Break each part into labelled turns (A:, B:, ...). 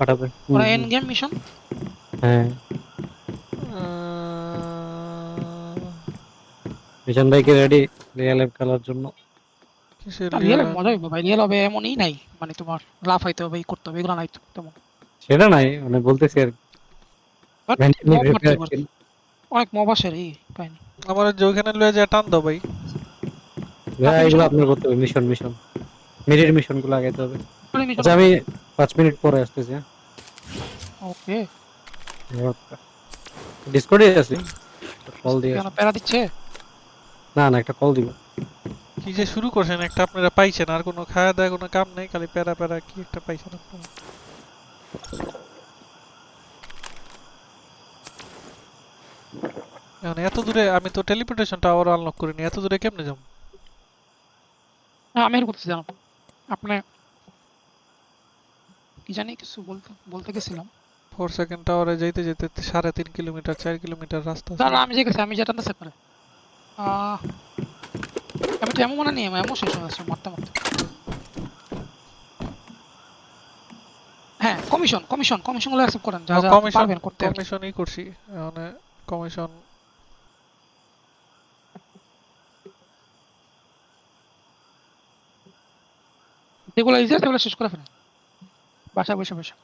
A: পাঠাবে।
B: ওরা end game mission
A: হ্যাঁ। মিশন ভাইকে রেডি রিয়েল লাইফ খেলার জন্য।
B: রিয়েল মজা হইবে ভাই রিয়েল হবে এমনই নাই। মানে তোমার লাফাইতে হবে এই করতে হবে এগুলো নাই তো তেমন।
A: সেটা নাই মানে বলতেছি আর কি।
B: অনেক মব আসে রে কাহিনী।
C: আমার লয়ে যায় টান দাও ভাই।
A: ভাই, এগুলো আপনার করতে হবে মিশন মিশন মিনিট মিশনগুলো আগাইতে হবে। আচ্ছা আমি পাঁচ মিনিট পরে আসতেছি হ্যাঁ?
B: ওকে।
A: ডিসকর্ডে আছি। কল দিয়ে
B: কেন প্যারা দিচ্ছে?
A: না না একটা কল দিব।
C: কি যে শুরু করছেন একটা আপনারা পাইছেন আর কোনো খাওয়া দাওয়া কোনো কাম নেই খালি প্যারা প্যারা কি একটা পাইছেন আপনারা? এখন এত দূরে আমি তো টেলিপোর্টেশন টাওয়ার আনলক করিনি এত দূরে কেমনে যাব?
B: আমি করতেছি জানো আপনি কি জানি কিছু বলতে বলতে গেছিলাম।
C: ফোর সেকেন্ড টাওয়ারে যাইতে যেতে সাড়ে তিন কিলোমিটার চার কিলোমিটার রাস্তা।
B: দাঁড়া আমি যে গেছি আমি যেটা না সেপারে আমি তো এমন মনে নেই এমন শেষ হয়ে যাচ্ছে মারতে মারতে। হ্যাঁ কমিশন কমিশন কমিশনগুলো অ্যাকসেপ্ট করেন যা যা পারবেন করতে
C: কমিশনই করছি। মানে কমিশন
B: যেগুলো ইজি সেগুলো শেষ করে ফেলেন। বাসা বসে বসে।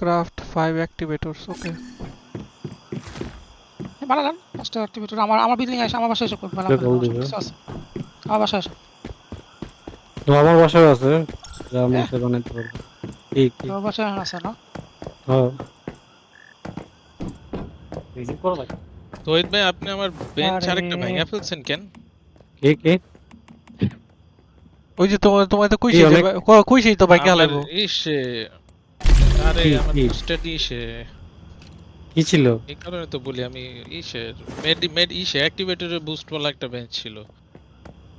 C: ক্রাফট ফাইভ অ্যাক্টিভেটরস ওকে
B: বানালাম পাঁচটা অ্যাক্টিভিটি আমার আমার বিল্ডিং আছে আমার বাসায় এসে করবে বানালাম আমার বাসায়
A: তো আমার বাসায় আছে। যা মন চায় বানাইতে পারব। ঠিক ঠিক
B: আমার বাসায় আছে না?
A: হ্যাঁ। রিজিভ করা লাগে
D: তহিদ ভাই আপনি আমার বেঞ্চ আরেকটা ভেঙে ফেলছেন কেন?
A: কে কে?
C: ওই যে তোমার তোমার তো কইছি কইছি তো বাইকে
D: আমার
C: হালাইবো
D: ইসে আরে আমার? বুস্টার ইসে।
A: কি ছিল?
D: এই কারণে তো বলি আমি ইসে মেড মেড ইসে অ্যাক্টিভেটরের বুস্ট বলা একটা বেঞ্চ ছিল।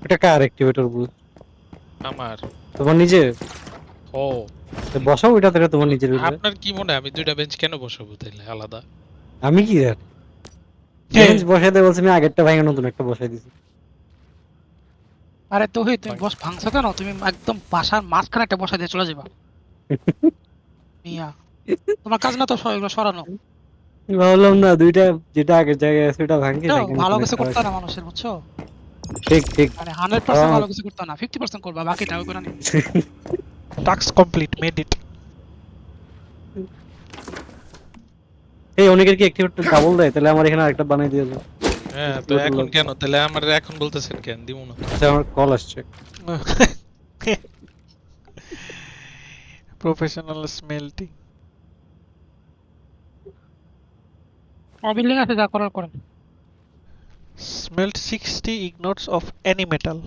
A: এটা কার অ্যাক্টিভেটর বুথ
D: আমার।
A: তোমার নিজে
D: ও।
A: বসাও এটা থেকে তোমার নিজের
D: আপনার কি মনে হয়? আমি দুইটা বেঞ্চ কেন বসাবো তাইলে? আলাদা।
A: আমি কি জানি? বেঞ্চ বসাই দে বলছি আমি আগেরটা ভাঙা নতুন একটা বসাই দিছি।
B: আরে তো হই তুমি বস ভাঙছো কেন? তুমি একদম বাসার মাঝখানে একটা বসা দিয়ে চলে যাবা। মিয়া তোমার কাজ না তো এগুলো সরানো?
A: ভাবলাম না দুইটা যেটা আগের জায়গায় আছে ওটা ভাঙি ভাঙি
B: ভালো কিছু করতে না মানুষের বুঝছ?
A: ঠিক ঠিক।
B: মানে হান্ড্রেড পার্সেন্ট
A: আহ।
B: ভালো কিছু করতে না ফিফটি পার্সেন্ট করবা বাকিটা ওই করে নি
C: টাস্ক কমপ্লিট মেড ইট
A: এই অনেকের কি অ্যাক্টিভেটর ডাবল দেয় তাহলে আমার এখানে আরেকটা বানাই দিয়ে দাও।
D: হ্যাঁ তো এখন কেন? তাহলে আমার এখন বলতেছেন কেন? দিমু না।
A: আচ্ছা আমার কল আসছে।
C: প্রফেশনাল স্মেল্টিং
B: বিল্ডিং আছে যা করার করেন।
C: Smelt sixty ingots of any metal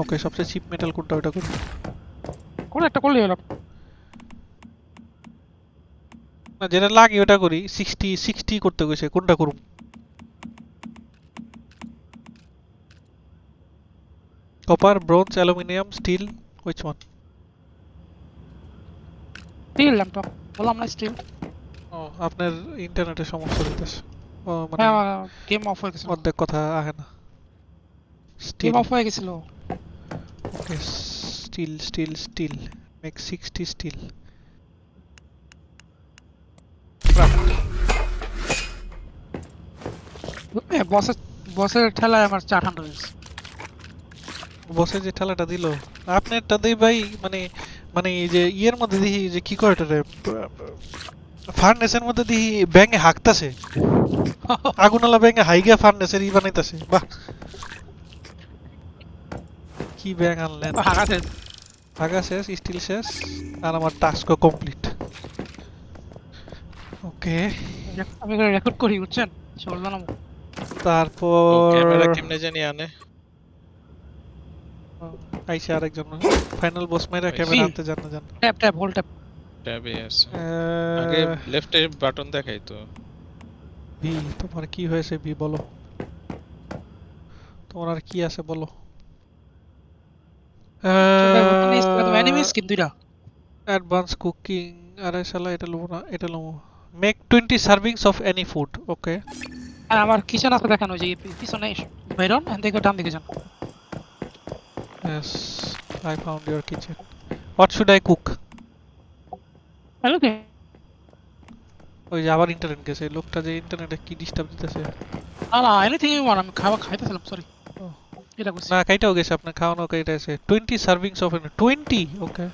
C: okay সবচেয়ে চিপ মেটাল কোনটা? ওটা করি
B: কোন একটা করলেই হলো।
C: না যেটা লাগে ওটা করি। সিক্সটি সিক্সটি করতে গেছে। কোনটা করুম copper bronze aluminium steel which one
B: steel laptop বললাম না স্টিল
C: ও আপনার ইন্টারনেটের সমস্যা হইতেছে। ও মানে
B: হ্যাঁ গেম অফ হয়ে গেছিল।
C: অর্ধেক কথা আহে না। স্টিল
B: অফ হয়ে গেছিল।
C: Okay steel steel steel make sixty steel
B: বসের বসের ঠেলায় আমার চার হান্ড্রেড
C: বসে যে ঠেলাটা দিল আপনারটা দেই ভাই মানে মানে এই যে ইয়ের মধ্যে দেখি যে কি করে রে ফার্নেসের মধ্যে দেখি ব্যাঙে হাঁকতাছে। আগুনালা ব্যাঙে হাইগা ফার্নেসের ই বানাইতাছে। বাহ! কি ব্যাং আনলেন। হাগা শেষ। স্টিল শেষ আর আমার টাস্ক কমপ্লিট ওকে।
B: আমি রেকর্ড করি বুঝছেন? চলবে না
C: তারপর
D: ক্যামেরা কেমনে জানি আনে।
C: আইসা আরেকজন ফাইনাল বস মাইরা
D: আইসি।
C: ক্যামেরা আনতে জান না জান
B: ট্যাপ ট্যাপ হোল ট্যাপ
D: ট্যাবে আছে। আগে লেফটে বাটন দেখাই তো।
C: ভি তোমার কি হয়েছে ভি বলো। তোমার আর কি আছে বলো।
B: স্কিন দুইটা।
C: অ্যাডভান্স কুকিং আরে শালা এটা লবো না এটা লবো। Make twenty servings of any food okay
B: আর আমার কিচেন আছে দেখানো যে পিছনে বাইরন এখান থেকে ডান দিকে যান।
C: Yes, I found your kitchen. What should I cook
B: hello কে
C: ওই যে আবার ইন্টারনেট গেছে। লোকটা যে ইন্টারনেটে কি ডিস্টার্ব দিতেছে?
B: না না এনিথিং ইউ ওয়ান্ট আমি খাবার খাইতেছিলাম সরি। এটা করছি।
C: না কাইটাও গেছে আপনার খাওয়ানো কাইটা আছে। Twenty servings of twenty okay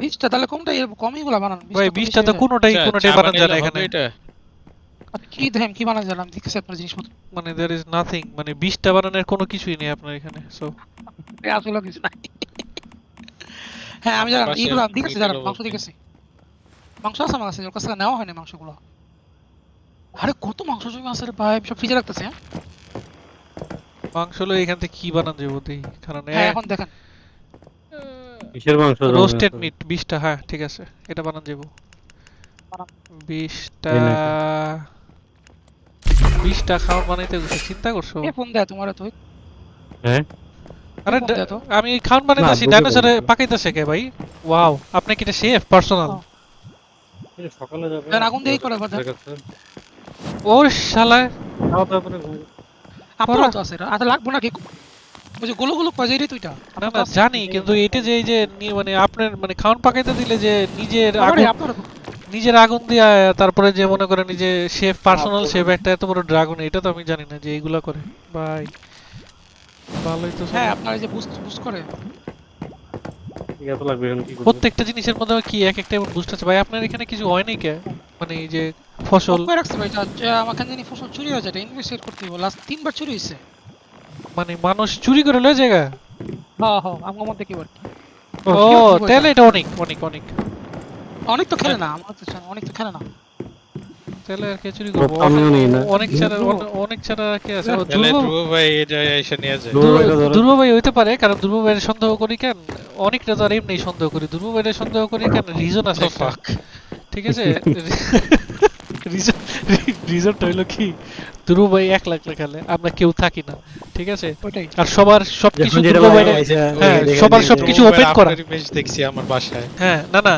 B: বীজটা তাহলে কোনটা এর কমই গুলা বানান?
C: ভাই বিশটা তো কোনোটাই
D: আচ্ছা,
C: কোনোটাই
D: চা
C: বানানো যায় না এখানে।
B: কি দেখেন কি বানান জানলাম দেখছি আপনার জিনিসপত্র।
C: মানে দেয়ার ইজ নাথিং মানে বিশটা বানানোর কোনো কিছুই নেই আপনার এখানে সো
B: আসলে কিছু নাই। হ্যাঁ আমি জানলাম
D: পাশে
B: এইগুলো ঠিক আছে
D: ওইটারও
B: মাংস ঠিক আছে মাংস আছে আমার কাছে ওর কাছে নেওয়া হয়নি মাংসগুলো। আরে কত মাংস জমি আছে রে ভাই সব ফ্রিজে রাখতেছে হ্যাঁ?
C: মাংস হলো এখান থেকে কি বানান যাব দেই? কারণ
B: হ্যাঁ এখন দেখেন।
A: কিসের মাংস
C: রোস্টেড মিট বিশটা হ্যাঁ ঠিক আছে এটা বানান যাব।
B: বানান।
C: বিশটা খাওয়ার বানাইতে গেছে চিন্তা করছ?
B: কে ফোন দেয় তোমার তো
A: হ্যাঁ?
C: আরে। আমি খাওয়ান বানাইতেছি ডাইনোসরে। পাকাইতেছে কে ভাই? ওয়াও আপনি কি এটা শেফ পার্সোনাল
A: সকালে যাবে।
B: দেন আগুন দিয়েই করে কথা।
C: ওর শালা।
A: খাওয়া দাওয়া করে।
B: আপনার তো আছে আচ্ছা লাগবো নাকি ওই যে গুলো গুলো কজেরই তুইটা
C: না না জানি কিন্তু এটা যে এই যে মানে আপনার মানে খাওয়ান পাকাইতে দিলে যে নিজের আগুন
B: আপনার
C: নিজের আগুন দিয়া তারপরে যে মনে করেন যে শেফ পার্সোনাল শেফ একটা এত বড় ড্রাগন এটা তো আমি জানি না যে এইগুলা করে। ভাই ভালোই তো
B: হ্যাঁ। আপনার যে বুস্ট বুস্ট করে?
C: প্রত্যেকটা জিনিসের মধ্যে কি এক একটা বুস্ট আছে? ভাই আপনার এখানে কিছু হয় নাই কে? মানে এই যে ফসল
B: করে রাখছে ভাই এটা আমার জানি ফসল চুরি হয়ে যায় এটা ইনভেস্টিগেট করতে হবে লাস্ট তিনবার চুরি হয়েছে
C: মানে মানুষ চুরি করে লয় জায়গা
B: হ্যাঁ হ্যাঁ আমার মধ্যে কি বার
C: ও তাহলে এটা অনেক অনেক অনেক।
B: অনেক তো খেলে না আমার তো জানা- অনেক তো খেলে না।
C: তাহলে আর কে চুরি করব?
A: আমিও নিই না।
C: অনেক ছাড়া অনেক ছাড়া কে আছে? ধ্রুব
D: ভাই এটা এসে নিয়ে যায়
A: ধ্রুব
C: ভাই হইতে পারে কারণ ধ্রুব ভাইয়ের সন্দেহ করি কেন? অনেকটা রাজার এমনি সন্দেহ করি। ধ্রুব ভাইয়ের সন্দেহ করি কেন? রিজন আছে
D: ফাক
C: ঠিক আছে? হইল কি? ধ্রুব ভাই এক লাখ লেখালে আমরা কেউ থাকি না ঠিক আছে? আর সবার সবকিছু
A: যখন
C: ধ্রুব
A: ভাই
C: হ্যাঁ, সবার সবকিছু open করা।
D: দেখছি আমার বাসায়।
C: হ্যাঁ না না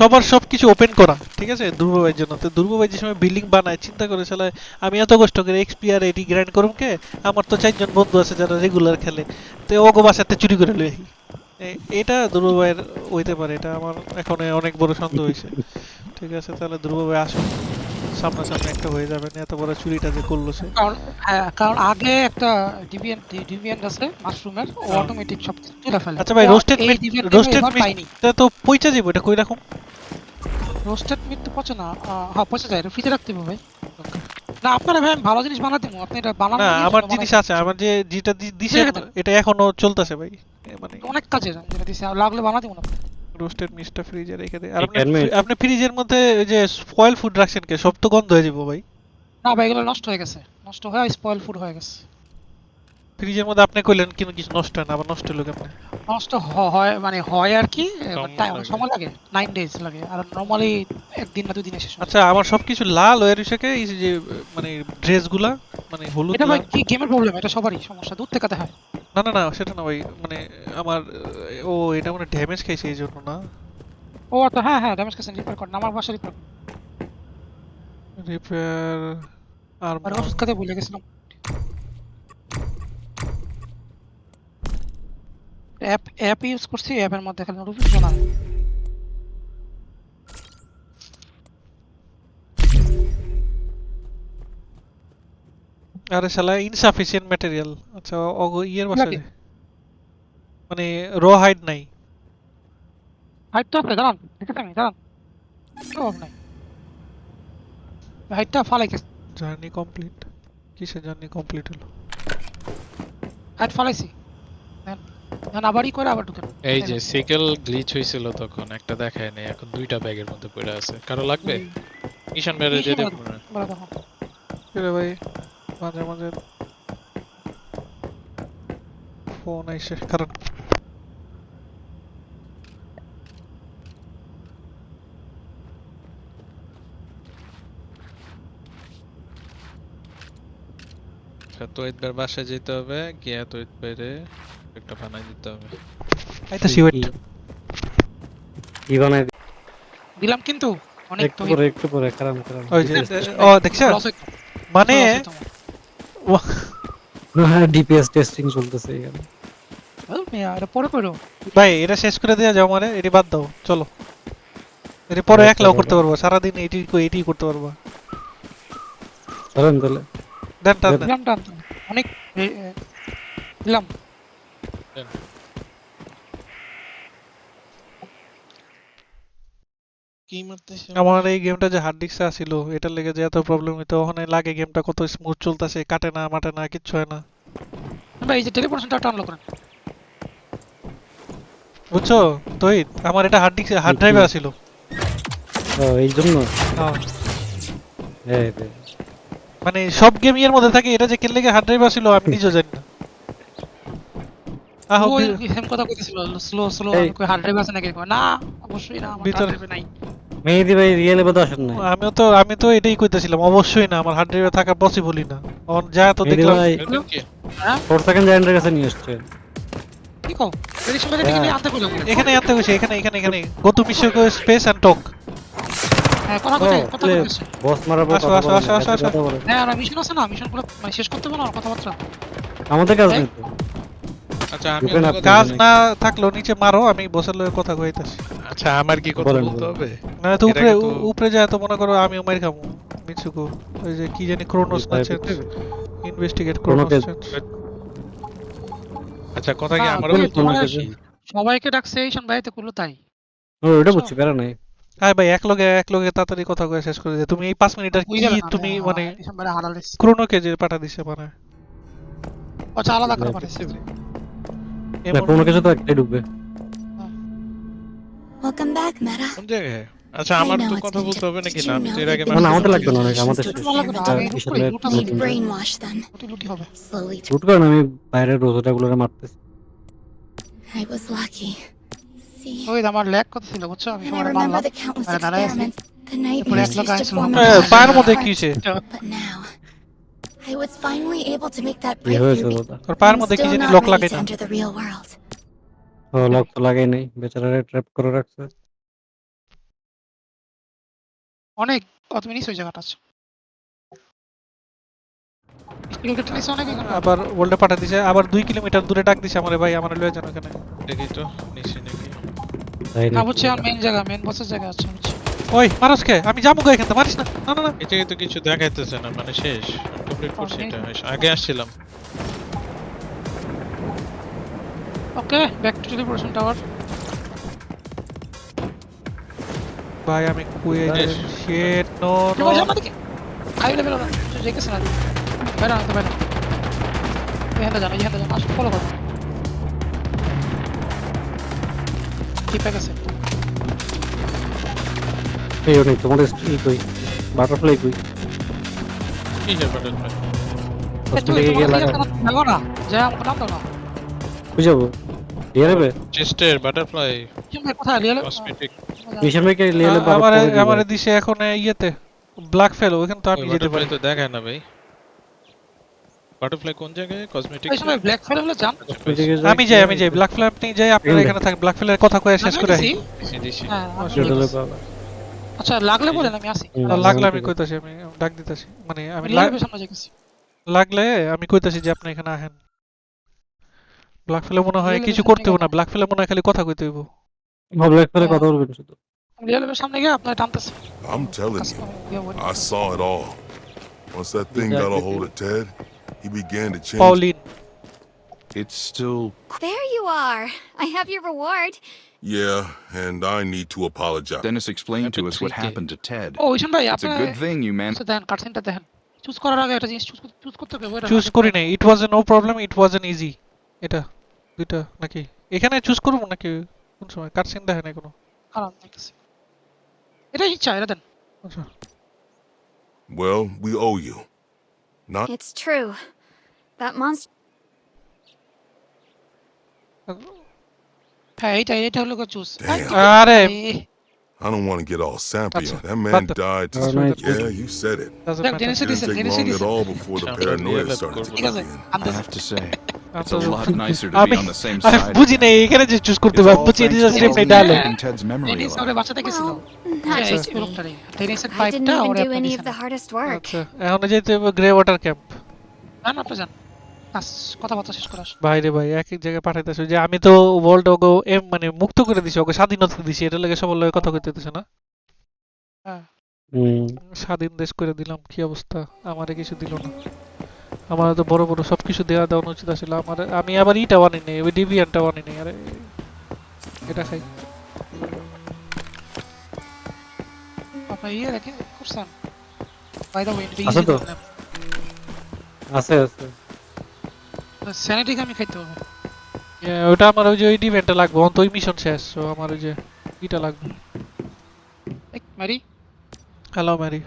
C: সবার সবকিছু ওপেন করা ঠিক আছে ধ্রুব ভাইয়ের জন্য। তো ধ্রুব ভাই যে সময় বিল্ডিং বানায় চিন্তা করে চলে আমি এত কষ্ট করে এক্সপিআর এটি গ্রাইন্ড করুম কে? আমার তো চারজন বন্ধু আছে যারা রেগুলার খেলে। তো ওগো বাসাতে চুরি করে লই এটা ধ্রুব ভাইয়ের হইতে পারে এটা আমার এখন অনেক বড় সন্দেহ হয়েছে ঠিক আছে তাহলে ধ্রুব ভাই আসুন। সামনাসামনি একটা হয়ে যাবে না এত বড় চুরিটা যে করল সে।
B: কারণ হ্যাঁ কারণ আগে একটা ডিভিয়েন ডিভিয়েন আছে মাশরুমের ও
C: হ্যাঁ।
B: অটোমেটিক সব তুলে ফেলে।
C: আচ্ছা ভাই রোস্টেড মিট রোস্টেড মিট
B: পাইনি?
C: তো পয়সা যাব এটা কই রাখুন?
B: রোস্টেড মিট তো পচে না হ্যাঁ পচে যায় ফ্রিজে রাখতে হবে ভাই। না আপনারা ভাই ভালো জিনিস বানাতে দেবো আপনি এটা বানান
C: না আমার জিনিস আছে আমার যে যেটা দিছে এটা এখনও চলতেছে ভাই মানে
B: অনেক কাজের আমি যেটা দিছি লাগলে বানা দেবো না
C: রোস্টেড মিক্সটা ফ্রিজে রেখে দেয় আর আপনি আপনি ফ্রিজের মধ্যে ওই যে স্পয়েল ফুড রাখছেন কে? সব তো গন্ধ হয়ে যাব ভাই।
B: না ভাই এগুলো নষ্ট হয়ে গেছে। নষ্ট হয়ে স্পয়েল ফুড হয়ে গেছে।
C: ফ্রিজের মধ্যে আপনি কইলেন কিন্তু কিছু নষ্ট হয় না আবার নষ্ট হলো কেমন?
B: নষ্ট হয় মানে হয় আর কি টাইম সময় লাগে নাইন ডেজ লাগে। আর নর্মালি একদিন না দুই দিনে শেষ
C: আচ্ছা আমার সবকিছু লাল হয়ে রয়েছে কে? এই যে মানে ড্রেসগুলা মানে হলুদ
B: এটা ভাই কি গেমের প্রবলেম এটা সবারই সমস্যা দূর থেকে হয়।
C: না না না সেটা না ভাই মানে আমার ও এটা মানে ড্যামেজ খাইছে এই জন্য না?
B: ও আচ্ছা হ্যাঁ হ্যাঁ ড্যামেজ খাইছে রিপেয়ার করেন আমার বাসা রিপেয়ার
C: রিপেয়ার আর
B: আর ওষুধ কথা ভুলে গেছিলাম। অ্যাপ অ্যাপ ইউজ করছি অ্যাপের মধ্যে খালি নোটিফিকেশন আসে
C: আরে শালা ইনসাফিসিয়েন্ট ম্যাটেরিয়াল আচ্ছা অগো ইয়ের বাসায় মানে র হাইড নাই।
B: হাইট তো আপনি দাঁড়ান দেখে আমি দাঁড়ান। কেউ নাই। হাইটটা ফালাই গেছে
C: জার্নি কমপ্লিট কিসের জার্নি কমপ্লিট হলো?
B: হাইট ফালাইছি। দেন আবারই করে আবার ঢুকেন।
D: এই যে সিকেল গ্লিচ হয়েছিল তখন একটা দেখায় নাই এখন দুইটা ব্যাগের মধ্যে পড়ে আছে। কারও লাগবে? মিশন
B: Mission
D: যেতে
B: দেখো।
C: ভাই। মাঝে মাঝে ফোন আইসে কারণ
D: তৈতবের বাসায় যেতে হবে গিয়া তৈতবেরে একটা বানাই দিতে হবে
C: ওয়েট
A: কি- বানাই
B: দিলাম কিন্তু অনেক
A: একটু পরে একটু পরে
C: যে ও মানে
B: loss হইতো আমার।
A: হ্যাঁ ডিপিএস টেস্টিং চলতেছে এখানে।
B: পরে করো
C: ভাই এটা শেষ করে দেওয়া যাও মানে এটি বাদ দাও চলো। এটি পরে
A: আচ্ছা,
C: একলাও করতে পারব সারাদিন এটি এটি করতে পারব।
A: চলেন তাহলে।
C: টান।
B: অনেক দিলাম।
D: কি মারতেছে?
C: আমার এই গেমটা যে হার্ড ডিস্কে আসিল এটার লেগে যে এত প্রবলেম হইতো ওখানে লাগে গেমটা কত স্মুথ চলতেছে কাটে না মাটে না কিচ্ছু হয় না।
B: ভাই এই যে টেলিপোর্টেশনটা টানলো করেন।
C: বুঝছ? তহিত আমার এটা হার্ড ডিস্ক হার্ড ড্রাইভে আসিল
A: ও এই জন্য?
C: হ্যাঁ।
A: এই রে।
C: মানে সব গেম এর মধ্যে থাকে এটা যে কেন লেগে হার্ড ড্রাইভ আসিল আমি নিজেও জানি না।
B: ওই সেম কথা কইতেছিল স্লো স্লো কই হার্ড ড্রাইভ আছে নাকি? না অবশ্যই না আমার হার্ড ড্রাইভে নাই।
A: মেহেদি ভাই রিয়েলে বোধ আসেন নাই।
C: আমিও তো আমি তো এটাই কইতেছিলাম অবশ্যই না আমার হার্ড ড্রাইভে থাকা পসিবলই না। অন যা তো দেখলাম
A: ভাই
B: হ্যাঁ?
D: কি?
A: ফোর সেকেন্ড জায়ান্টের কাছে নিয়ে এসছে।
B: কি কও? এডিশন মেজর টিকে আনতে কইলাম
C: এখানে আনতে গেছে এখানে এখানে এখানে। Go to space and talk
B: হ্যাঁ। হ্যাঁ আর মিশন আছে না? মিশনগুলো মানে শেষ করতে হবে কথাবার্তা?
A: আমাদের কাজ? নেই
D: আচ্ছা আমি
C: কাজ না থাকলেও নিচে মারো আমি বসের কথা কইতাছি।
D: আচ্ছা আমার কি কথা বলতে হবে?
C: না তো উপরে উপরে যায় তো মনে করো আমি উমাইর খামু মিছুকু ওই যে কি জানি ক্রোনোস না চেঞ্জ ইনভেস্টিগেট ক্রোনোস চেঞ্জ
D: আচ্ছা কথা কি আমারও।
B: সবাইকে ডাকছে এইশন ভাই তো করল তাই।
A: ও, ওটা বুঝছি? প্যারা নাই।
C: আয় ভাই এক লগে এক লগে তাড়াতাড়ি কথা কয়ে শেষ করে দে। তুমি এই 5 মিনিট আর কি তুমি মানে
B: এইশন ভাই হারালে
C: ক্রোনো কেজে পাঠা দিছে মানে?
B: আচ্ছা আলাদা করে পাঠাইছে।
A: না কোনো কিছু তো একটাই ঢুকবে
E: Welcome back, Meta.
D: কোন জায়গায় আচ্ছা আমার তো কথা বলতে হবে নাকি না আমি তো এর aগে
E: that
A: না,
E: there
A: আমাদের লাগবে না অনেক, আমাদের
B: আগে লুটা
A: করেন আমি বাইরের রোজটাগুলোরে মারতেছি
E: I was lucky. See,
B: ওই আমার ল্যাগ কথা ছিল বুঝছ আমি
E: remember
B: মারলাম
E: a
C: এ,
E: pattern
C: পায়ের মধ্যে
E: my I was finally able to make that breakthrough.
C: তোর পায়ের
E: I'm
C: মধ্যে কি
E: still
C: জানি
E: not
C: লক
E: ready
C: লাগাই
E: to
C: না
E: enter the real world.
A: ও লক তো লাগাই নাই। বেচারারে ট্র্যাপ করে রাখছে।
B: অনেক কত মিনিট হয়ে জায়গাটা আছে।
C: আবার ওল্ডে পাঠা দিছে। আবার 2 কিলোমিটার দূরে ডাক দিছে আমারে ভাই আমারে লয়ে যান ওখানে।
D: দেখি তো নিচে নাকি।
B: না
A: না
B: বুঝছি আমার মেইন জায়গা মেইন বসের জায়গা আছে
C: ওই মারস কে আমি যাব গো এখান থেকে মারিস না। না না না।
D: এই তো কিছু দেখাইতেছে না মানে শেষ। কমপ্লিট করছি. এটা আগে আসছিলাম।
B: Okay back to teleportation tower
C: ভাই আমি কুয়ে। শিট নো
B: আমাদেরকে? আই লেভেল না কেসে না? বাইরে না তো বাইরে এখানে জানা এখানে জানা আসো ফলো করো। কি প্যাক আছে
A: এই অনেক তোমাদের ই কই? বাটারফ্লাই কই?
D: কি বাটারফ্লাই?
B: এ,
A: গিয়ে লাগা
B: লাগো না? যা আমাকে নাম দাও না
A: বুঝে যাব
D: চেস্টের বাটারফ্লাই
B: তুমি কোথায়? লিয়ে
D: কসমেটিক
A: মিশন ভাইকে লিয়ে নেবে
C: আমারে আমারে এখন ইয়েতে ব্ল্যাক ফেলো ওখানে তো আমি যেতে পারি।
D: তো দেখায় না ভাই। বাটারফ্লাই কোন জায়গায়? কসমেটিক
B: সময় ব্ল্যাক ফেলে হলে জান
C: আমি যাই আমি যাই। ব্ল্যাক ফ্লাই আপনি যাই আপনারা
A: এখানে।
C: থাকেন। ব্ল্যাক ফ্লের কথা কয়ে শেষ করে আসি।
B: হ্যাঁ। আচ্ছা লাগলে বলেন আমি আসি
C: লাগলে আমি কইতাছি আমি ডাক দিতাছি মানে আমি
B: আমি সামনে যাইতেছি
C: লাগলে আমি কইতাছি যে আপনি এখানে আহেন ব্ল্যাক ফেলে মনে হয় কিছু করতে হবে না ব্ল্যাক ফেলে মনে হয় খালি কথা কইতে হইব
A: ব্ল্যাক ফেলে কথা বলবেন শুধু
B: লেভেল সামনে গিয়ে আপনার টানতেছি
F: I'm telling you। I saw it all. Once that thing got a hold of Ted, he began to change.
C: পাউলিন
G: It's still
H: There you are. I have your reward.
F: Yeah, and I need to apologize.
G: Dennis explained to
D: Epic
G: us what
D: 3K.
G: happened to Ted.
B: ও ওইশন ভাই
G: It's
B: আপনি
G: a good thing you man.
B: আচ্ছা দেখেন কাটসিনটা দেখেন choose করার আগে একটা জিনিস choose choose করতে হবে ওইটা
C: চুজ
B: আগে
C: করি নাই it was no problem it was an easy এটা দুইটা নাকি এখানে চুজ করব নাকি কোন সময় কাটসিন দেখেন এখনও
B: খারাপ দেখতেছি এটা ইচ্ছা এটা দেন
C: আচ্ছা
F: Well, we owe you. Not
H: It's true. That monster.
B: হ্যাঁ এইটা এইটা হলো চুজ
F: Damn.
C: আরে
F: I don't want to get all sappy.
C: That's-
F: that man
C: but the-
F: died.
A: Oh,
F: Just,
A: nice.
F: yeah, you said it.
C: doesn't
B: দেখ
C: matter.
B: Genesis
F: Didn't
B: দিছেন
F: take
B: Genesis
F: long at
B: দিছেন
F: all before the
D: Sounds
F: paranoia
D: like
F: started
B: ঠিক আছে
F: kicking in.
G: I
B: আনতেছি
G: have to say, it's
C: আচ্ছা,
G: a lot nicer to
C: আমি
G: be on the same
C: আরে
G: side.
C: বুঝি নাই এখানে যে চুজ করতে
G: It's
C: পারবো
G: all
C: বুঝি
G: thanks
C: এটা
G: to
C: স্ক্রিপ্ট নাই
G: Pauline
C: dialogue
G: keeping Ted's memory
B: জেনিস ওরে
G: alive.
B: বাঁচাতে গেছিল
H: Well, not just
B: এই
H: me.
B: লোকটারে টেনিসের
H: I didn't
B: পাইপটা
H: even
B: ওরে
H: do
B: আপনি
H: any of
B: দিছেন
H: the hardest work.
C: আচ্ছা এখন যেতে হবে গ্রে ওয়াটার ক্যাম্প
B: জান আপনি জান আস কথাবার্তা শেষ করাস
C: বাইরে ভাই এক এক জায়গায় পাঠাইতেছে যে আমি তো ওয়ার্ল্ড ওগো এম মানে মুক্ত করে দিছি ওকে স্বাধীনতা দিছি এটা লাগে সবার লগে কথা কইতেছে না?
A: হুম।
C: স্বাধীন দেশ করে দিলাম কি অবস্থা? আমারে কিছু দিল না। আমার তো বড় বড় সব কিছু দেওয়া দেওয়া উচিত ছিল আমার আমি আবার ইটা আনি নেই ওই ডিভিয়ানটা আনি নেই আরে এটা খাই।
B: আপনার ইয়ে দেখেন করছেন? বাই দ্য ওয়ে
A: আছে তো? আছে আছে।
B: স্যানিটিক আমি খাইতে হবে
C: Yeah, ওটা আমার ওই যে ওই ডিভিয়ানটা লাগবে অন্ত ওই মিশন শেষ তো আমার ওই যে ইটা লাগবে
B: এক মারি
C: হ্যালো ম্যারি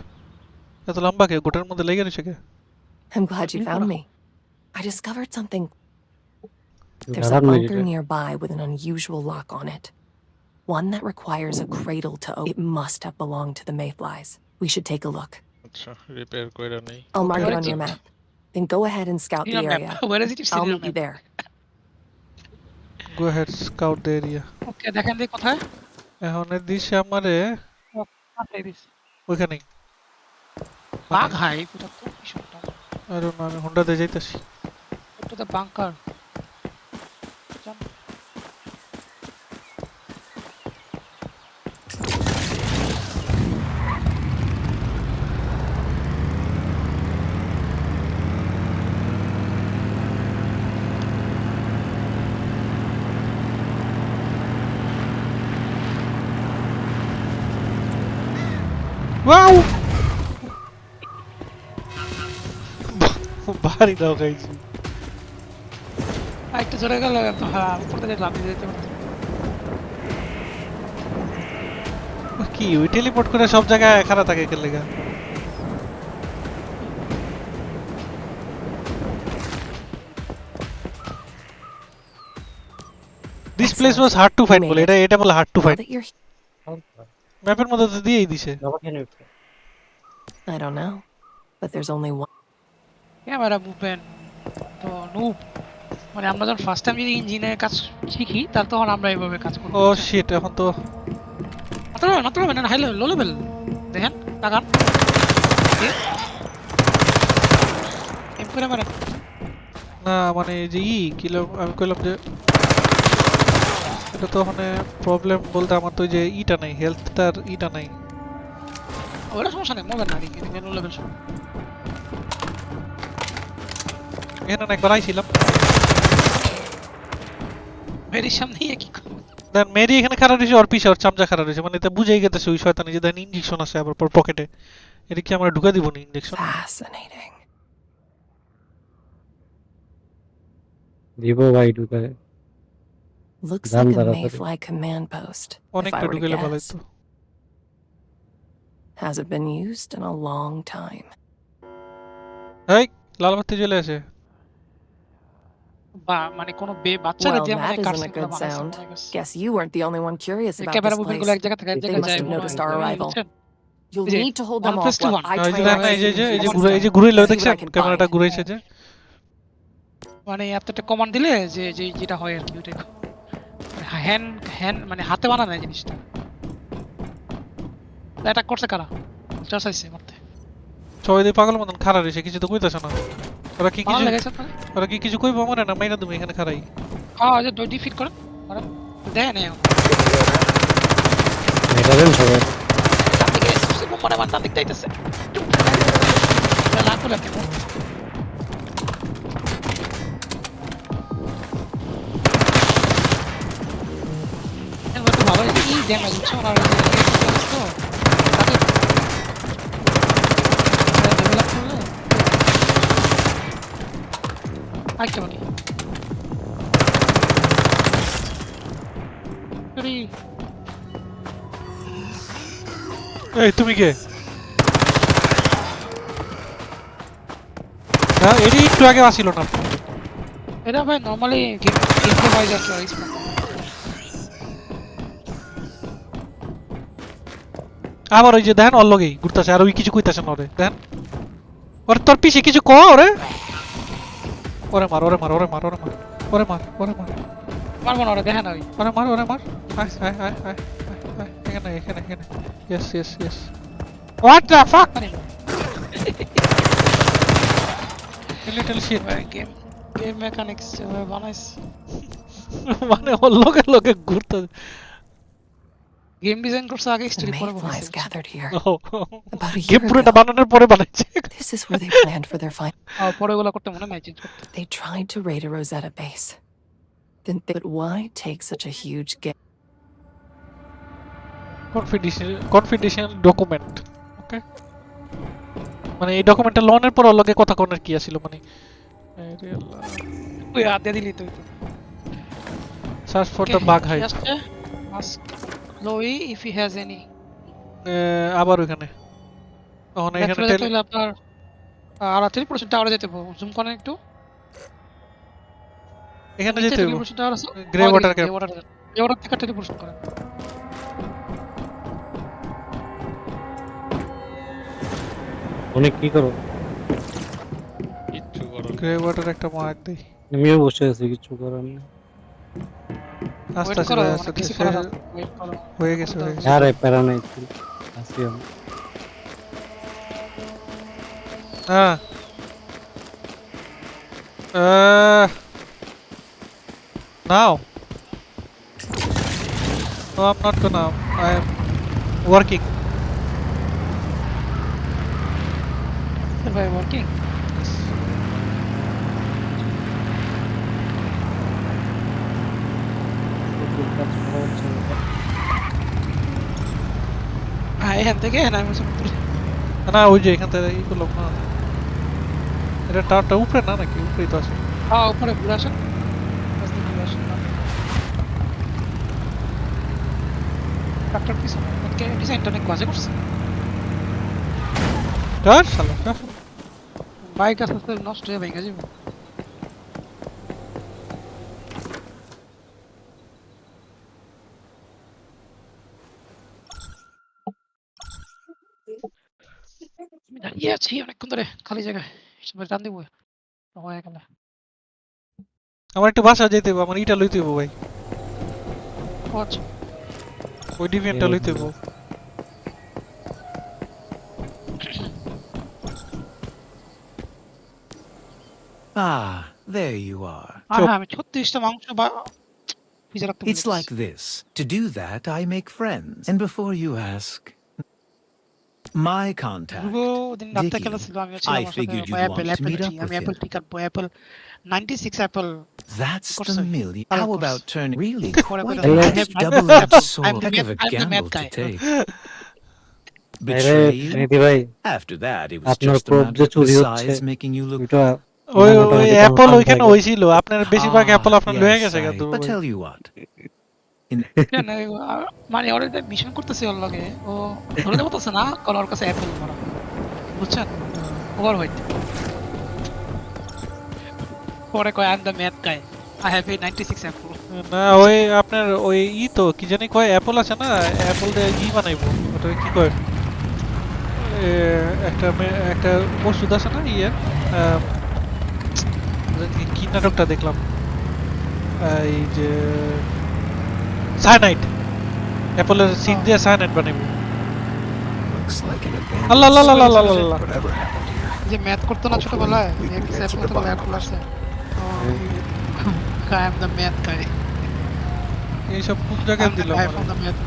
C: এত লম্বা কে গোটার মধ্যে লেগে রয়েছে কে
I: I'm glad you
B: Yeah.
I: found me. I discovered something. There's a
A: দাঁড়ান
I: bunker
A: মিনিটে
I: nearby with an unusual lock on it. One that requires a cradle to open. It must have belonged to the mayflies. We should take a look.
D: আচ্ছা repair কইরা নেই
I: I'll mark it
B: Where
I: on
B: is
I: your
B: it?
I: map. Then go ahead and scout the
B: Serial
I: area.
B: map. Where is it?
I: I'll
B: Serial
I: meet you
B: map.
I: there.
C: Go head scout the area
B: okay দেখেন দেখি কোথায়
C: এখন এর দিছে আমারে
B: পাঠাই this
C: ওইখানেই
B: বাঘ হাই পুরো তো বিষয়টা
C: আর না আমি হোন্ডাতে যাইতাছি
B: ওটা তো বাংকার
C: ওয়াও ভারী দাও খাইছি।
B: একটু জোরে গেল তো হ্যাঁ উপর থেকে লাফিয়ে যেতে পারতো
C: কি ওই টেলিপোর্ট করে সব জায়গায় খারাপ থাকে কে লেগা? This place was hard to find বলে এটা এটা বলে hard to
I: Now
C: find
I: that you're
C: ম্যাপের মধ্যে তো দিয়েই দিছে।
I: I don't know. But there's only one.
B: Camera movement তো নুব মানে আমরা যখন ফার্স্ট টাইম যদি ইঞ্জিনের কাজ শিখি তার তখন আমরা এইভাবে কাজ করব।
C: ও শিট এখন তো
B: মাত্র মাত্র না হাই লেভেল লো লেভেল দেখেন তাকান। এম করে মারেন।
C: না মানে এই যে ই কিলাম আমি কইলাম যে এটা তো ওখানে প্রবলেম বলতে আমার তো যে ইটা নাই হেলথটার ইটা নাই।
B: ওটা সমস্যা নেই মরবেন না দেখি লো লেভেল
C: এখানে না একবার আইছিলাম।
B: ভেরির সামনে কি
C: দেন মেরি এখানে খারাপ রয়েছে ওর পিছে ওর চামচা খারাপ রয়েছে মানে এটা বুঝেই গেতেছে ওই শয়তানি যে দেন ইঞ্জেকশন আছে আবার পর পকেটে এটা কি আমরা ঢুকা দিব না ইঞ্জেকশন.
A: দিব ভাই ঢুকায়।
I: Looks like a mayfly command post. If I were to guess. Hasn't been used in a long time.
C: এই লাল বাতি চলে আসে
B: বা মানে কোনো বে বাচ্চারা
I: Well,
B: মানে
I: that isn't
B: কাটছে
I: a good sound. Guess you weren't the only one curious about this
B: movement এক
I: place.
B: জায়গা থেকে এক
I: They must
B: যায়
I: have noticed our arrival. You'll need to hold them off while. I try to
C: এই যে এই যে যে ঘুরে এই যে ঘুরে
I: See what I
C: দেখছেন
I: can
C: ক্যামেরাটা. ঘুরেছে যে
B: মানে এতটা কমান্ড দিলে যে যে যেটা হয় আর কি ওইটাই হ্যান্ড হ্যান্ড মানে হাতে বানানো এই জিনিসটা। অ্যাটাক করছে কারা? চার্জ আইছে মারতে।
C: সবাই দিয়ে পাগল মতন খারাপ রয়েছে কিছু তো কইতাছে না। ওরা কি কিছু ওরা কি কিছু কইবো? মনে না মাইনা তুমি এখানে খারাই।
B: হ্যাঁ যে দুই ডিফিট করেন। মারেন দেয় নেই
A: এটা দেন সবাই।
B: মানে মান ডান দিক যাইতেছে লাগ বলে ড্যামেজ হচ্ছে ওই তো তাকে ডেভেলপ করলে আরেকটা বাকি
C: এই, তুমি কে? না এটি একটু আগে আসিল না।
B: এটা ভাই নর্মালি গেম গেম
C: আবার ওই যে দেখেন ওর লগেই ঘুরতেছে আর ওই কিছু কইতাছে না ওরে দেখেন। ওরে তোর পিছে কিছু ক ওরে। ওরে মার ওরে মার ওরে মার ওরে মার ওরে মার ওরে মার।
B: মারবো না ওরা দেখে না
C: ওরে মার ওরে মার। আয় আয় আয়, আয় এখানে এখানে এখানে। Yes yes yes what
B: the
C: fuck little
B: shit game game mechanics বানাইছে
C: মানে ওর লগে লগে ঘুরতে
B: গেম ডিজাইন করছে আগে
I: The
B: স্টোরি পরে
I: mayflies
B: বানাইছে
I: gathered here
C: O
I: about a
C: game
I: year
C: পুরোটা
I: ago.
C: বানানোর পরে বানাইছে
I: This is where they planned for their final.
B: আর পরে ওগুলো করতে মনে নাই চেঞ্জ করতে
I: They tried to raid a Rosetta base. Then, they, but why take such a huge get?
C: Confidential confidential document okay মানে এই ডকুমেন্টটা লনের পর ওর লগে কথা কোনের কি আছিল মানে
B: তুই হাত দিয়ে দিলি তুই
C: search for the bug hide
B: ask Chloe if he has any.
C: আবার ওখানে ওখানে এখানে
B: ভেতরে যেতে
C: টেল-
B: হলে আপনার আর টেলিপোর্টেশন টাওয়ারে যেতে হবে। জুম করেন একটু।
C: এখানে যেতে হবে।
B: টেলিপোর্টেশন টাওয়ার আছে।
C: Grey water camp.
B: Grey water grey water থেকে টেলিপোর্টেশন করেন।
A: অনেক কি করো?
D: কিচ্ছু করো না।
C: গ্রে ওয়াটার একটা মার্ক দেই।
A: আমিও বসে আছি কিছু করার নেই।
C: আস্তে
B: ওয়েট করো
C: আস্তে
B: মানে
C: আস্তে
B: কিছু
C: আস্তে
B: করার আছে ওয়েট করো
C: হয়ে গেছে হয়ে গেছে
A: আরে প্যারা নাই আছি আমি
C: হ্যাঁ Uh, now. No, I'm not gonna. I am working.
B: ভাই ওয়ার্কিং
A: কাজ করা হচ্ছে না।
B: হ্যাঁ এখান থেকে? হ্যাঁ আমি
C: না ওই যে এখান থেকে ই করলাম না এটা টাওয়ারটা উপরে না নাকি? উপরেই তো আছে।
B: হ্যাঁ উপরে ঘুরে আসেন। ট্রাক্টর পিছনে ডিজাইনটা অনেক বাজে করছে।
C: টার শালা।
B: বাইক আস্তে নষ্ট হয়ে ভেঙে যাবে। আমি দাঁড়িয়ে আছি অনেকক্ষণ ধরে খালি জায়গায় হিসেবে টান দিব হয়ে গেলে
C: আমার একটু বাসা যেতে হবে আমার ইটা লইতে হবে ভাই
B: ও আচ্ছা
C: ওই ডিভিয়েন্টটা লইতে হবে
J: Ah, there you are.
B: আর হ্যাঁ আমি ছত্রিশটা মাংস বা ফ্রিজে রাখতে
J: It's like this. To do that, I make friends. And before you ask, my contact.
B: দুটো দিন রাতে
J: Dicky,
B: খেলেছিল আমি
J: I figured you'd
B: Apple
J: want to
B: Apple
J: meet up
B: আমি
J: with
B: অ্যাপেল
J: him.
B: ঠিক কাটবো Apple 96 Apple
J: That's
B: course
J: the
B: I-
J: million.
B: of
J: How
B: course.
J: about turning really
B: What
J: quite
B: about
J: a
A: I
J: nice
A: have-
J: double-edged
B: I'm
J: sword?
B: the
J: Heck of a
B: mad- I'm the mad
J: gamble to
B: guy.
J: take.
A: আরে
J: Betray you?
A: মেহেদি ভাই
J: After that, it was
A: আপনার
J: just a
A: প্রব যে
J: matter of
A: চুরি
J: the
A: হচ্ছে
J: size making you look.
A: ওইটা
C: ওই
A: মোটামুটি
C: ওই
A: কোনো
C: অ্যাপল
A: কাজ
C: ওইখানে
A: থাকে।
C: হইছিল আপনার বেশিরভাগ
J: Ah,
C: অ্যাপল আপনার লয়ে
J: yes,
C: গেছে
J: I-
C: কিন্তু
J: But tell you what,
B: কেন, আ- মানে ওর মিশন করতেছে ওর লগে। ও ধরে দেবো না? কল ওর কাছে অ্যাপেল মারা বুঝছেন? ওভার হোয়াইট পরে কয় I am the math guy I have a 96 apple
C: না ওই আপনার ওই ই তো কি জানি কয় অ্যাপল আছে না? অ্যাপল দিয়ে ই বানাইবো। ওটা কি কয়? একটা একটা ওষুধ আছে না ইয়ে কি নাটকটা দেখলাম? এই যে সায়ানাইড অ্যাপলের সিড দিয়ে cyanide
J: looks like an
C: Allah,
J: abandoned
C: Allah.
J: Whatever happened here?
B: যে ম্যাথ করতো না ছোটবেলায়
J: Hopefully we
B: এক
J: can get to
B: apple
J: the
B: তো
J: bottom
B: অ্যাপেল
J: of
B: আছে I am the math guy
C: এইসব কোন জায়গায় দিল
B: ম্যাথ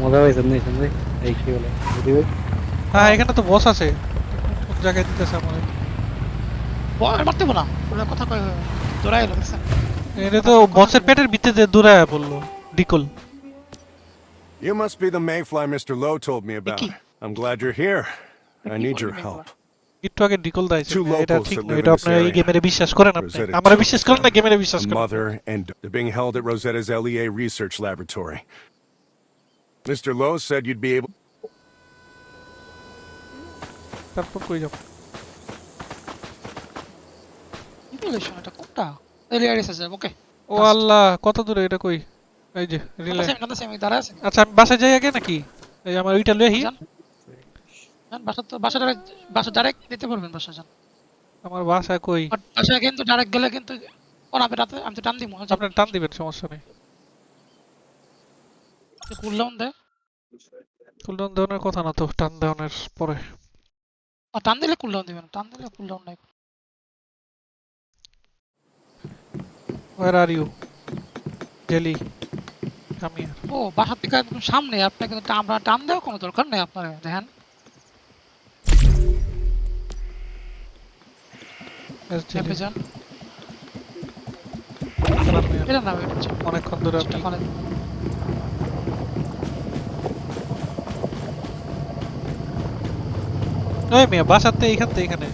A: মজা না এখান এই কি বলে
C: হ্যাঁ এখানে তো বস আছে কোন জায়গায় দিতেছে আমাদের
B: বয় মারতে ওরা কথা কয় দৌড়াই
C: এটা তো বসের পেটের ভিতরে দূরায় বলল ডিকল
K: You must be the mayfly Mr. Lowe told me about.
B: Vicky.
K: I'm glad you're here. I need your
B: Vicky,
K: help.
C: একটু আগে ডিকল দাইছে
K: Two
C: এটা
K: locals
C: ঠিক
K: that
C: না
K: live
C: এটা
K: in this
C: আপনার এই
K: area.
C: গেমের বিশ্বাস করেন আপনি
K: Rosetta
C: আমরা
K: took
C: বিশ্বাস করেন না গেমের বিশ্বাস
K: A
C: করেন
K: mother and they're being held at Rosetta's LEA research laboratory. Mr. Lowe said you'd be able.
C: তারপর কই যাব
B: ইভলিউশন এটা কোনটা এলিয়ারিস আছে ওকে
C: ও আল্লাহ কত দূরে এটা কই এই যে রিলে আচ্ছা আমি বাসায় যাই আগে নাকি? এই আমার ওইটা হি
B: যান। বাসা তো বাসা ডাইরেক্ট বাসা ডাইরেক্ট দিতে পারবেন বাসা যান।
C: আমার বাসা কই?
B: বাসা কিন্তু ডাইরেক্ট গেলে কিন্তু ও না আমি রাতে আমি তো টান দিব
C: আপনার টান দিবেন সমস্যা নেই।
B: কুলডাউন দে
C: কুলডাউন দেওয়ানোর কথা না তো টান দেওয়ানোর পরে।
B: টান দিলে কুলডাউন দিবেন টান দিলে কুলডাউন নাই।
C: Where are you jelly here
B: ও বাসার থেকে একদম সামনে আপনাকে কিন্তু আমরা টান দেওয়ার কোনো দরকার নেই আপনার দেখেন।
C: অনেকক্ষণ ধরে আমি মিয়া বাসাতে এইখান থেকে এখানে।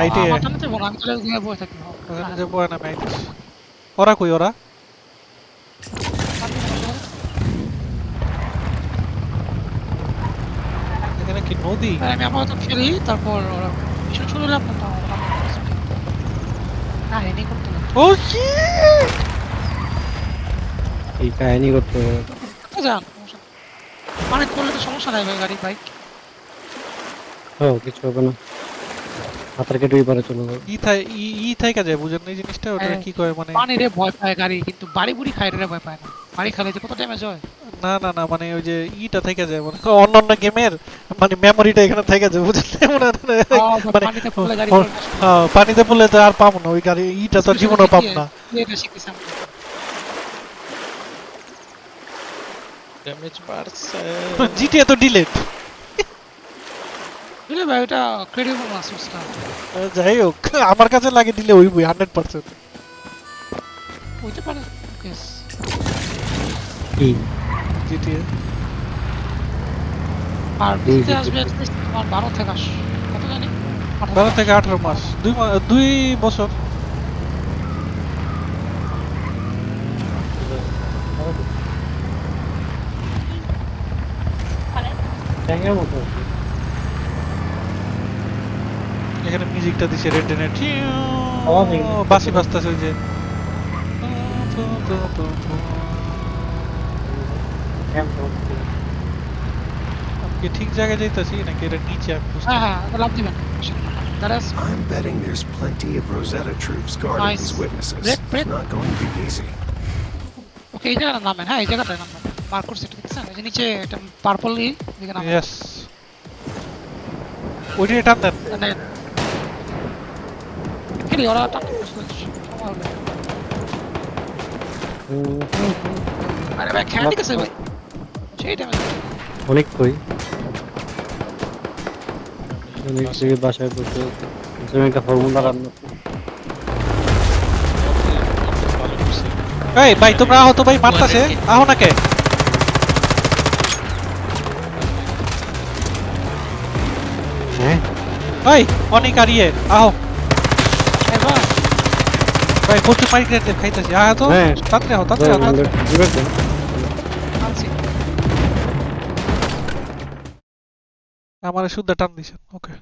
C: আইটে।
B: আমার টানতে যাব না আমি চলে গিয়ে বসে থাকি
C: ওখানে যে বয় না আইতেছ ওরা কই ওরা এখানে কি নদী।
B: আর আমি আপাতত খেলি তারপর ওরা মিশন শুরু হলে আপনার করতে
C: ও
A: এই কাহিনী করতে
B: যান। মানে করলে তো সমস্যা নাই ভাই গাড়ি বাইক
A: ও কিছু হবে না। হাতের কেটে পারে চলে যাবে।
C: ই থাই ই ই থাইকা বুঝেন না এই জিনিসটা? ওটা
B: হ্যাঁ।
C: কি কয় মানে?
B: পানি রে ভয় পায় গাড়ি কিন্তু বাড়ি বুড়ি খাই রে ভয় পায় না। বাড়ি খালে যে কত ড্যামেজ হয়।
C: না না না মানে ওই যে ইটা থেকে যায় মানে অন্যান্য গেমের মানে মেমোরিটা এখানে থেকে যায় বুঝেন মনে হয় না,
B: আহ,
C: মানে
B: পানিতে পড়লে
C: হ্যাঁ, তো আর পাবো না ওই গাড়ি ইটা তো আর জীবনও পাবো না।
B: এটা
D: ড্যামেজ বাড়ছে।
C: জিটিএ তো ডিলেট
B: ভাই ক্রেডিবল না
C: যাই হোক আমার কাছে লাগে দিলে ওই বই হান্ড্রেড পার্সেন্ট
B: হইতে পারে কেস
A: কি
C: জিটিএ
B: আর
A: জি,
B: আসবে তোমার বারো থেকে আস কত জানি? আঠারো।
C: বারো থেকে আঠারো মাস দুই মা- দুই বছর।
A: ট্যাঙ্কের মতো আর কি।
C: এখানে মিউজিকটা দিছে রেড ডেনের
A: আওয়াজ নেই।
C: বাসি বাজতেছে ওই যে
A: ক্যাম্প হচ্ছে।
C: আমি কি ঠিক জায়গায় যাইতাছি নাকি এটা নিচে আমি বুঝতে
B: হ্যাঁ হ্যাঁ এটা লাভ দিবেন that is
J: I'm betting there's plenty of Rosetta troops guarding
B: Nice.
J: these witnesses.
B: Red, red.
J: It's not going to be easy.
B: Okay এই জায়গাটা নামেন হ্যাঁ এই জায়গাটায় নামেন মার্ক করছি এটা দেখছেন এই যে নিচে এটা পার্পল ই দিকে নামেন
C: ইয়েস ওইটা টান দেন
B: ওরা
A: হুম, হুম।
B: আরে ভাই খেয়াল ঠিক আছে ভাই সেই টাইমে
A: অনেক কই অনেক থেকে বাসায় বসে আমি একটা ফর্মুলা রান্না
C: এই ভাই তোমরা আহত ভাই মারতাছে? আহো না কে
A: হ্যাঁ?
C: ভাই অনেক আর ইয়ে আহো। ভাই প্রচুর মারি গ্রেড খাইতেছি আহ তো
A: হ্যাঁ।
C: তাড়াতাড়ি আহো তাড়াতাড়ি আহো তাড়াতাড়ি।
A: দিবে তো
B: আনছি
C: আমার শুদ্ধ টান দিছেন ওকে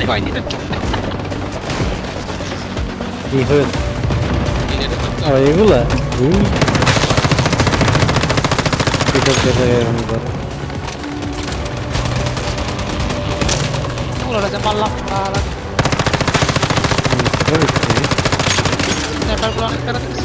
B: এই ভাই দিবেন
A: কি হয়েছে ও এগুলা হুম এটা করে আমি করে
B: ওরা যে মারলাম আর নেটওয়ার্কগুলো অনেক টাকা দিচ্ছে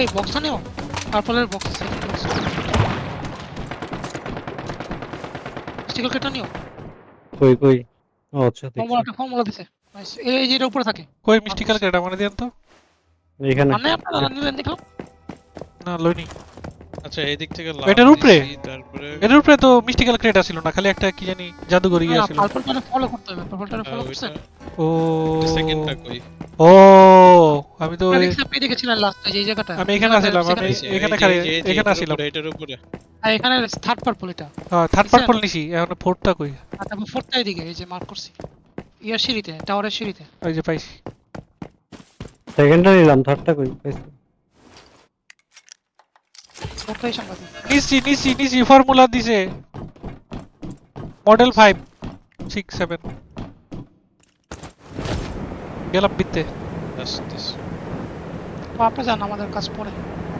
B: এই বক্সটা নিও। পার্পলের বক্স স্টিকার কেটে নিও।
A: কই কই? ও আচ্ছা দেখছি।
B: ফর্মুলাটা ফর্মুলা দিছে। Nice. এই যে এটা উপরে থাকে।
C: কই মিষ্টি কালকে মানে দেন তো।
A: এখানে
B: মানে আপনারা নিলেন দেখলাম
C: না লইনি।
D: আচ্ছা এই দিক থেকে লাভ
C: এটার উপরে?
D: তারপরে
C: এটার উপরে তো মিস্টিক্যাল ক্রেট ছিল না খালি একটা কি জানি জাদুঘর ইয়ে ছিল
B: পার্পলটারে ফলো করতে হবে পার্পলটারে ফলো করছেন
C: ও।
D: সেকেন্ডটা কই?
C: ও আমি তো
B: পেয়ে দেখেছিলেন লাস্টে যে এই জায়গাটা।
C: আমি এখানে আছিলাম, আমি- এখানে খালি- এখানে আসিলাম।
D: এটার উপরে।
B: আর এখানে থার্ড পার্পল এটা।
C: হ্যাঁ
B: থার্ড?
C: পার্পল নিছি এখন ফোর্থটা কই?
B: আর তারপর ফোর্থটা এদিকে এই যে মার্ক করছি। ইয়ার সিঁড়িতে টাওয়ারের সিঁড়িতে।
C: ওই যে পাইছি।
A: সেকেন্ডটা নিলাম থার্ডটা কই? পাইছি।
B: ফোর্থটাই সামনে
C: নিছি নিছি নিছি ফর্মুলা দিছে মডেল 5 6 7 গেলাম বিতে
B: আপনি যান আমাদের কাজ পরে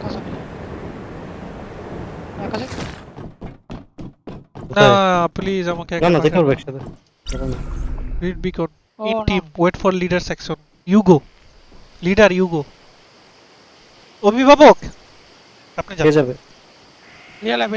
B: কাজ হবে।
C: না প্লিজ আমাকে
A: না না দেখো একসাথে।
B: Read
C: beacon
B: in
C: team wait for leader section you go leader you go অভিভাবক! আপনি
B: যাবেন।